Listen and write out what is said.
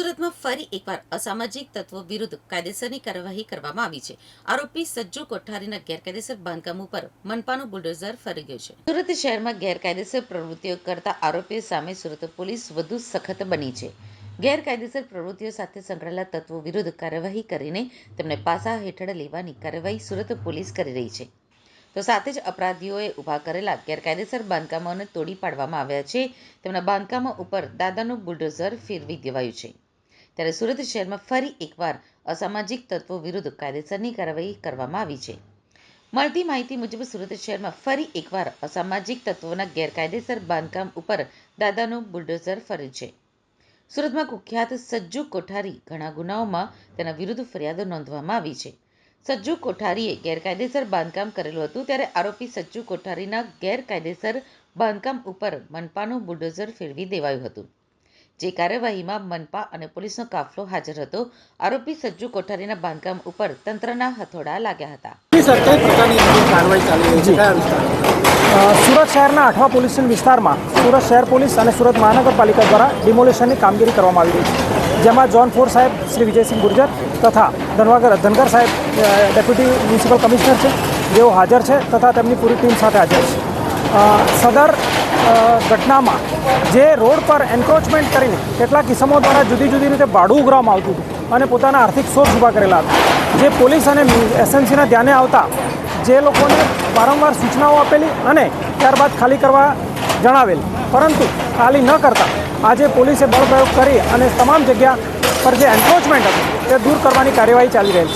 સુરતમાં ફરી એકવાર અસામાજિક તત્વો વિરુદ્ધ કાયદેસરની કાર્યવાહી કરવામાં આવી છે. આરોપી સજ્જુ કોઠારીના ગેરકાયદેસર બાંધકામ ઉપર મનપાનું બુલડોઝર ફરી ગયું છે. સુરત શહેરમાં ગેરકાયદેસર પ્રવૃત્તિઓ કરતા આરોપીઓ સામે સુરત પોલીસ વધુ સખત બની છે. ગેરકાયદેસર પ્રવૃત્તિઓ સાથે સંકળાયેલા તત્વો વિરુદ્ધ કાર્યવાહી કરીને તેમને પાસા હેઠળ લેવાની કાર્યવાહી સુરત પોલીસ કરી રહી છે. તો સાથે જ અપરાધીઓએ ઊભા કરેલા ગેરકાયદેસર બાંધકામોને તોડી પાડવામાં આવ્યા છે. તેમના બાંધકામો ઉપર દાદાનું બુલડોઝર ફેરવી દેવાયું છે. ત્યારે સુરત શહેરમાં ફરી એકવાર અસામાજિક તત્વો વિરુદ્ધ કાયદેસરની કાર્યવાહી કરવામાં આવી છે. મળતી માહિતી મુજબ સુરત શહેરમાં ફરી એકવાર અસામાજિક તત્વોના ગેરકાયદેસર બાંધકામ ઉપર દાદાનું બુલડોઝર ફર્યું છે. સુરતમાં કુખ્યાત સજ્જુ કોઠારી ઘણા ગુનાઓમાં તેના વિરુદ્ધ ફરિયાદો નોંધવામાં આવી છે. સજ્જુ કોઠારીએ ગેરકાયદેસર બાંધકામ કરેલું હતું ત્યારે આરોપી સજ્જુ કોઠારીના ગેરકાયદેસર બાંધકામ ઉપર મનપાનું બુલડોઝર ફેરવી દેવાયું હતું. જે કાર્યવાહીમાં મનપા અને પોલીસનો કાફલો હાજર હતો. આરોપી સજ્જુ કોઠારીના બાંધકામ ઉપર તંત્રના હથોડા લાગ્યા હતા. સુરત શહેરના આઠવા પોલીસ વિસ્તારમાં સુરત શહેર પોલીસ અને સુરત મહાનગરપાલિકા દ્વારા ડિમોલેશનની કામગીરી કરવામાં આવી રહી છે. જેમાં જોન ફોર સાહેબ શ્રી વિજયસિંહ ગુર્જર તથા ધનવાગર ધનગર સાહેબ ડેપ્યુટી મ્યુનિસિપલ કમિશનર છે. જેઓ હાજર છે તથા તેમની પૂરી ટીમ સાથે હાજર છે. અ, સદર ઘટનામાં જે રોડ પર એન્ક્રોચમેન્ટ કરીને કેટલાક કિસમો દ્વારા જુદી જુદી રીતે ભાડું ઉઘરાવવામાં આવતું હતું અને પોતાના આર્થિક સોર્સ ઊભા કરેલા હતા. જે પોલીસ અને એસએમસીના ધ્યાને આવતા જે લોકોને વારંવાર સૂચનાઓ આપેલી અને ત્યારબાદ ખાલી કરવા જણાવેલ. પરંતુ ખાલી ન કરતા આજે પોલીસે બળપ્રયોગ કરી અને તમામ જગ્યા પર જે એન્ક્રોચમેન્ટ હતું તે દૂર કરવાની કાર્યવાહી ચાલી રહી છે.